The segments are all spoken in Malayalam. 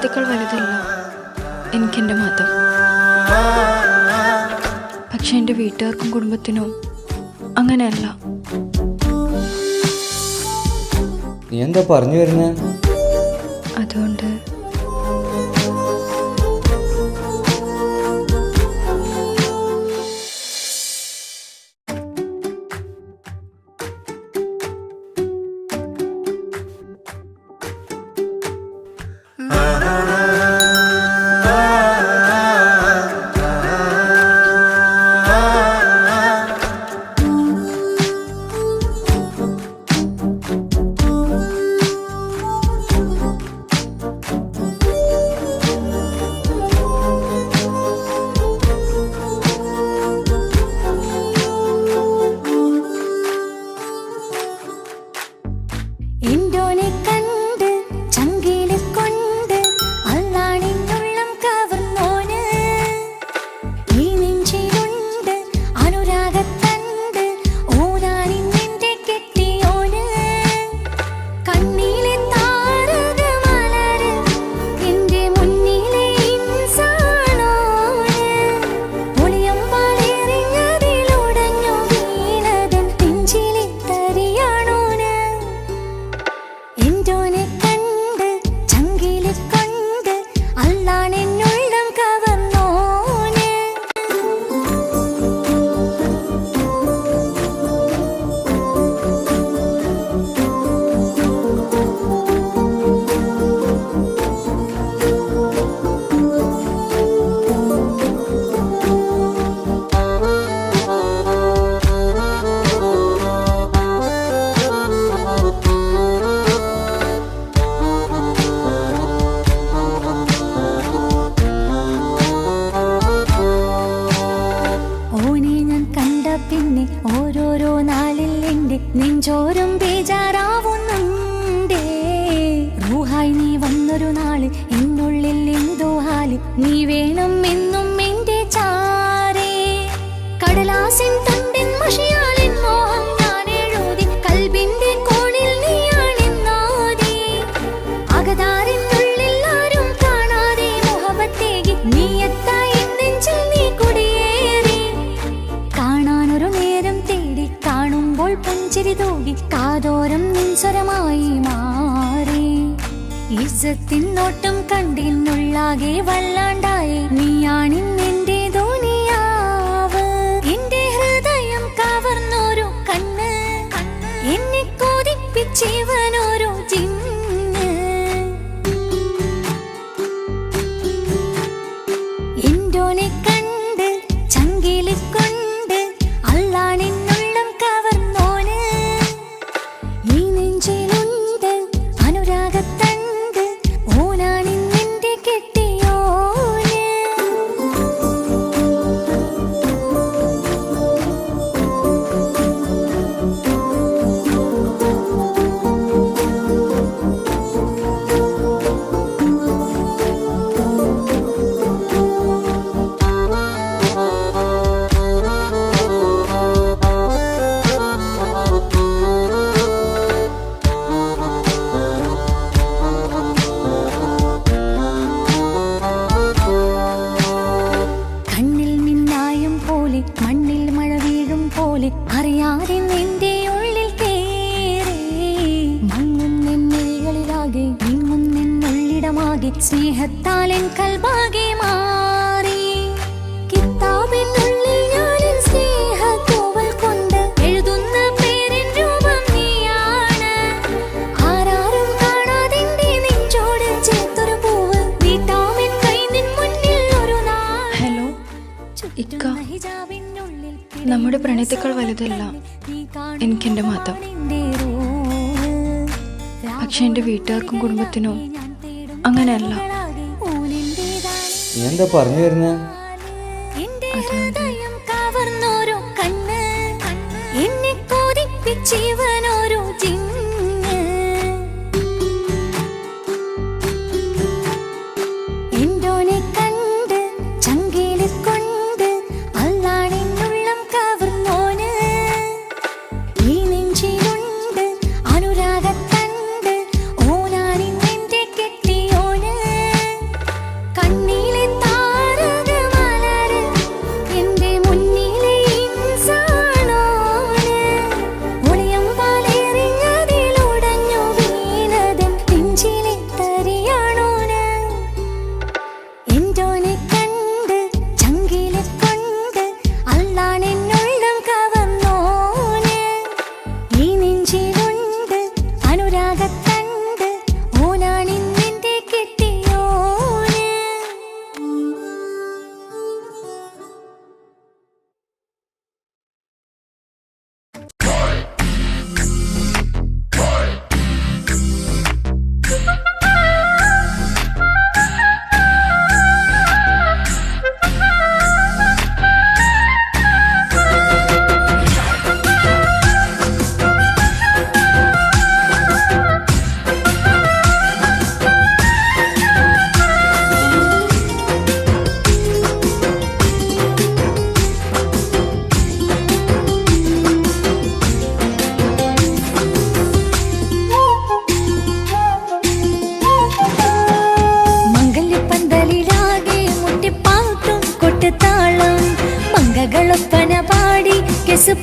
പ്രണയത്തേക്കാൾ വലുതല്ല. എനിക്കെന്റെ മതം. പക്ഷെ എന്റെ വീട്ടുകാർക്കും കുടുംബത്തിനും അങ്ങനെയല്ല. നീ എന്താ പറഞ്ഞു വരുന്നത് അതുകൊണ്ട് വന്നൊരു നാൾ എന്നുള്ളിൽ എന്തോ ഹാൽ. നീ വേണം എന്നും എന്റെ ചാരേ. കടലാസിൻ തണ്ടിൻ മഷിയാലിൻ മോഹം ഞാൻ എഴുതി. കൽബിന്റെ കോണിൽ നീയാണെന്നോതി കാണാതെ കാണാനൊരു നേരം തേടി. കാണുമ്പോൾ പുഞ്ചിരി തൂകി. കാതോരം നിൻസ്വരമായി ഇസത്തിൻ നോട്ടം കണ്ടിന്നുള്ളാകെ വല്ലാണ്ടായി നീയാണിന്നെന്റെ ധോനിയാവ് എന്റെ ഹൃദയം കവർന്നൊരു കണ്ണ്. എന്നെ കൊതിപ്പിച്ചിവനൊരു നീങ്ങുന്നെന്നുള്ളിടമാകെ സ്നേഹത്താലൻ കൽബാകെ മാറി. കിതാബിനുള്ളിൽ ഞാനിൻ സ്നേഹത്തൂവൽ കൊണ്ട് എഴുതുന്ന പേരിൻ രൂപം നീയാണ്. ആരാരും കാണാതെന്റെ നെഞ്ചോട് ചേർത്തൊരു പൂവ് വീട്ടാമിൻ കൈ നിൻ മുന്നിൽ ഒരു ഹലോ ഇക്ക നമ്മുടെ പ്രണയത്തേക്കാൾ വലുതല്ല എനിക്കെന്റെ മാത്രം പക്ഷെ എന്റെ വീട്ടുകാർക്കും കുടുംബത്തിനും അങ്ങനെയല്ല. നീ എന്താ പറഞ്ഞു വരുന്നേ? എന്റെ ഹൃദയം കവർന്നൊരു കണ്ണ്. എന്നെ കൊതിപ്പിച്ചിവനൊരു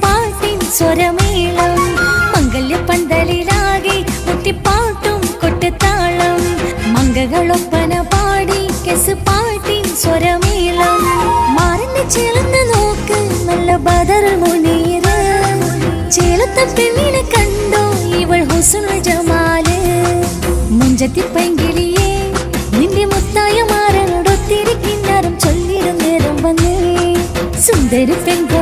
പാട്ടിൻ സ്വരമേളം മംഗല്യ പന്തലിലാകെ മുട്ടിപ്പാട്ടും കൊട്ടത്താളം. മംഗകളൊപ്പന പാടി കെസ് പാട്ടിൻ സ്വരമേളം. മാറിന് ചേർന്ന് നോക്ക് നല്ല ബദർ മുനീര് ചേലത്തെ പെണ്ണിനെ കണ്ടോ ഇവൾ ഹുസുൾ ജമാൽ. മുഞ്ചത്തി പൈങ്കിളിയേ നിന്റെ മുത്തായ മാറനോടൊത്തിരി കിന്നാരം ചൊല്ലിരുന്നേരം വന്നേ. സുന്ദരി പെൺകോ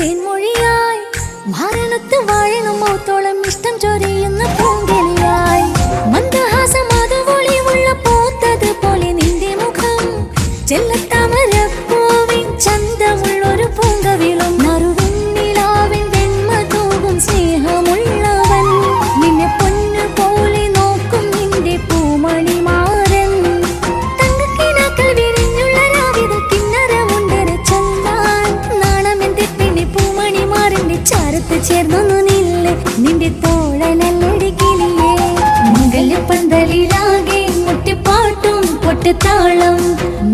തേൻമൊഴിയായി. മരണത്ത് വാഴണം മൗത്തോളം ഇഷ്ടം ചൊരിയുന്ന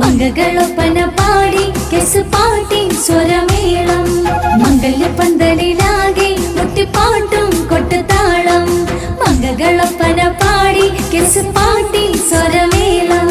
മംഗകളൊപ്പന പാടി കെസ് പാട്ടി സ്വരമേളം. മംഗല്യപ്പന്തലിലാകെ മുട്ടിപ്പാട്ടും കൊട്ടുതാളം മംഗകളൊപ്പന പാടി കെസ് പാട്ടി സ്വരമേളം.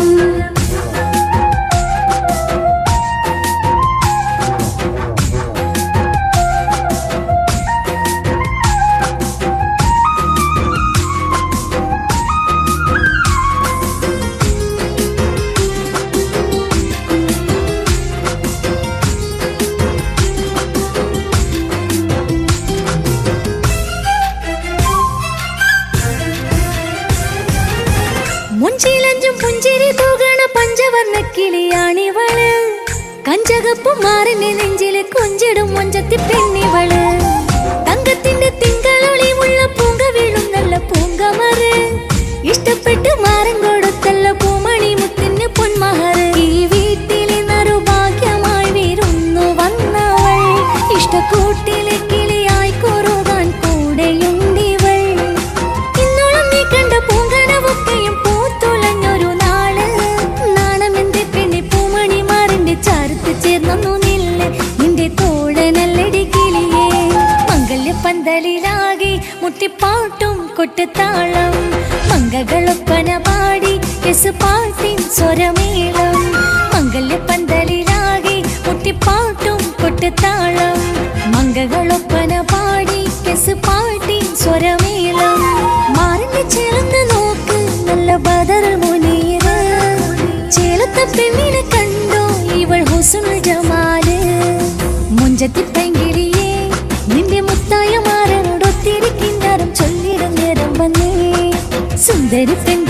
മുഞ്ചിലഞ്ചും പുഞ്ചിരി തൂകണ പഞ്ചവർണ്ണ കിളിയാണിവള് കഞ്ചകപ്പും മാറിന്റെ നെഞ്ചില് കൊഞ്ചിടും മൊഞ്ചത്തി പെണ്ണിവള് തങ്കത്തിന്റെ തിങ്കളൊളിമുള്ള പൂങ്ക വീഴും നല്ല പൂങ്കമറ് ഇഷ്ടപ്പെട്ട് മാറൻ കൊടുത്തല്ല പൂമണി മുട്ടിപ്പാട്ടും കൊട്ടുതാളം മംഗകളൊപ്പന പാടി കെസ് പാട്ടിൻ സ്വരമേളം. മംഗല്യ പന്തലിലാകെ മുട്ടിപ്പാട്ടും കൊട്ടുതാളം മംഗകളൊപ്പന പാടി കെസ് പാട്ടിൻ സ്വരമേളം. മാറിന്റെ ചേർന്ന് നോക്ക് നല്ല ബദർ മുനീറ്. ചേലത്ത മുത്തായ